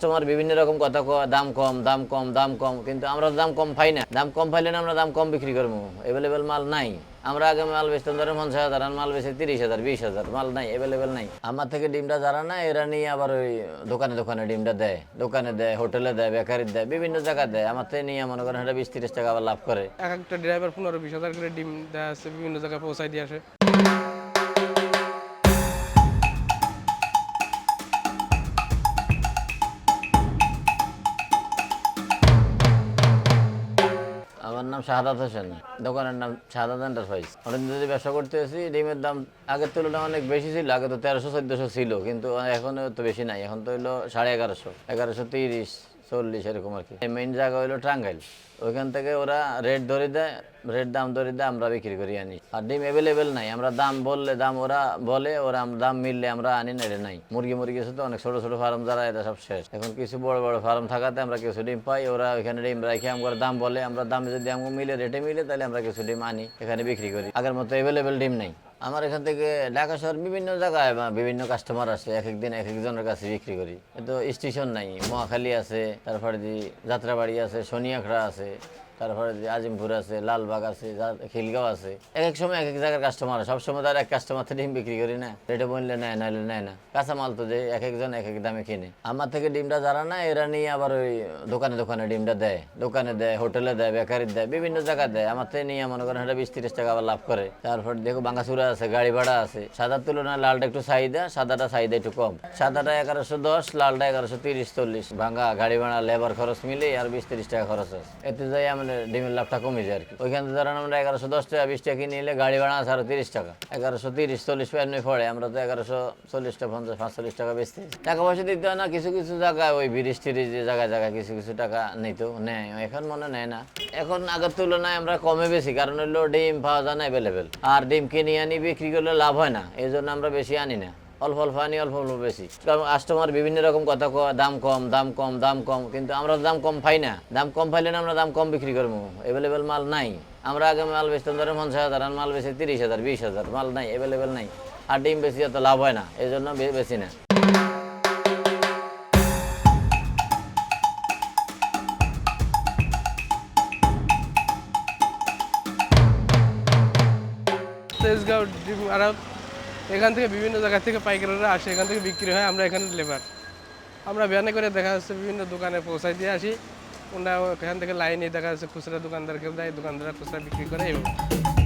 Customer বিভিন্ন রকম কথা দাম কম দাম কম দাম কম, কিন্তু আমরা দাম কম পাই না। দাম কম পাইলে না আমরা দাম কম বিক্রি করব। অ্যাভেলেবেল মাল নাই। আমরা আগে মাল বেচতাম, ধরেন পঞ্চাশ হাজার, আর মাল বেচে তিরিশ হাজার, বিশ হাজার, মাল নাই অ্যাভেলেবেল নাই। আমার থেকে ডিমটা যারা না এরা নিয়ে আবার ওই দোকানে দোকানে ডিমটা দেয়। দোকানে দেয়, হোটেলে দেয় বেকারি দেয়, বিভিন্ন জায়গায় দেয়। আমার থেকে নিয়ে মনে করেন এটা বিশ তিরিশ টাকা আবার লাভ করে। এক একটা ড্রাইভার পনেরো বিশ হাজার করে ডিম আছে, বিভিন্ন জায়গায় পৌঁছায় দিয়ে আসে। নাম শাহাদাত হোসেন। দোকানের নাম শাহাদাত এন্টারপ্রাইজ অনেকদিন যদি ব্যবসা করতে এসেছি ডিমের দাম আগের তুলনায় অনেক বেশি ছিল, আগে তো তেরোশো, চোদ্দশো ছিল, কিন্তু এখন তো বেশি নাই। এখন তো হইল সাড়ে এগারোশো এগারোশো তিরিশ। চল্লিশ এরকম আর কি। মেইন জায়গা হইল টাঙ্গাইল। ওইখান থেকে ওরা রেট ধরে দেয় রেট দাম ধরে দেয়, আমরা বিক্রি করি আনি। আর ডিম অ্যাভেলেবেল নাই, আমরা দাম বললে, দাম ওরা বলে, ওরা দাম মিললে আমরা আনি না, এটা নাই। মুরগি মুরগি তো, অনেক ছোট ছোট ফার্ম যারা এটা সব শেষ। এখন কিছু বড় বড় ফার্ম থাকাতে আমরা কিছু ডিম পাই, ওরা ওইখানে ডিম রাখি আমার দাম বলে, আমরা দাম যদি আমাকে মিলে রেটে মিলে, তাহলে আমরা কিছু ডিম আনি, এখানে বিক্রি করি। আগের মতো অ্যাভেলেবেল ডিম নাই। আমার এখান থেকে ঢাকা শহর বিভিন্ন জায়গায় বা বিভিন্ন কাস্টমার আসে এক একদিন এক একজনের কাছে বিক্রি করি। তো স্টেশন নাই, মহাখালী আছে, তারপরে যে যাত্রাবাড়ি আছে, শনিয়াখড়া আছে। তারপরে আজিমপুর আছে, লালবাগ আছে খিলগাঁও আছে এক এক সময় এক এক জায়গার কাস্টমার সব সময় তার এক কাস্টমার থেকে ডিম বিক্রি করি না। রেটে বললে নেয় নাহলে নেয় না। কাঁচা মাল তো যে এক একজন এক এক দামে কিনে। আমার থেকে ডিমটা যারা না এরা নিয়ে আবার ওই দোকানে দোকানে ডিমটা দেয়। দোকানে দেয়, হোটেলে দেয় বেকারি দেয়, বিভিন্ন জায়গায় দেয়। আমার থেকে নিয়ে মনে করেন এটা বিশ তিরিশ টাকা আবার লাভ করে। তারপর দেখো বাঙ্গাচুরা আছে গাড়ি ভাড়া আছে। সাদার তুলনায় লালটা একটু চাহিদা, সাদাটা চাহিদা একটু কম। সাদাটা এগারোশো দশ, লালটা এগারোশো তিরিশ, চল্লিশ। ভাঙা গাড়ি ভাড়া লেবার খরচ মিলে আর বিশ তিরিশ টাকা খরচ আছে। এতে যাই আমাদের ডিমের লাভটা কমে যায় আর কি। ওইখান ধরেন আমরা এগারোশো দশ টাকা, বিশ টাকা নিলে গাড়ি ভাড়া আছে আরও তিরিশ টাকা। এগারোশো তিরিশ, চল্লিশ এমনি পড়ে, আমরা তো এগারোশো চল্লিশটা পঞ্চাশ, পাঁচচল্লিশ টাকা বেচতে টাকা পয়সা দিতে হয় না, কিছু কিছু জায়গায় ওই ব্রিজ টিরিজ যে জায়গায় জায়গায় কিছু কিছু টাকা নিত নেয়। এখন মনে নেয় না। এখন আগের তুলনায় আমরা কমে বেশি, কারণ হলো ডিম পাওয়া যায় না অ্যাভেলেবেল আর ডিম কিনে আনি, বিক্রি করলে লাভ হয় না, এই জন্য আমরা বেশি আনি না। অল্প অল্প আনি, অল্প অল্প বেশি। কারণ কাস্টমার বিভিন্ন রকম কথা কয়, দাম কম দাম কম দাম কম, কিন্তু আমরা দাম কম পাই না। দাম কম পাইলে না আমরা দাম কম বিক্রি করব। অ্যাভেলেবেল মাল নাই। আমরা আগে মাল বেচতাম ধরেন পঞ্চাশ হাজার, আর মাল বেশি তিরিশ হাজার, বিশ হাজার, মাল নাই অ্যাভেলেবেল নাই। আর ডিম বেশি অত লাভ হয় না এই জন্য বেশি না। তেজগাঁও ডিম এখান থেকে বিভিন্ন জায়গা থেকে পাইকাররা আসে, এখান থেকে বিক্রি হয়, আমরা এখানে লেবার আমরা ভ্যানে করে দেখা যাচ্ছে বিভিন্ন দোকানে পৌঁছাই দিয়ে আসি। ওনারা এখান থেকে লাইনে দেখা যাচ্ছে খুচরা দোকানদারকে দেয়, দোকানদাররা খুচরা বিক্রি করে এইভাবে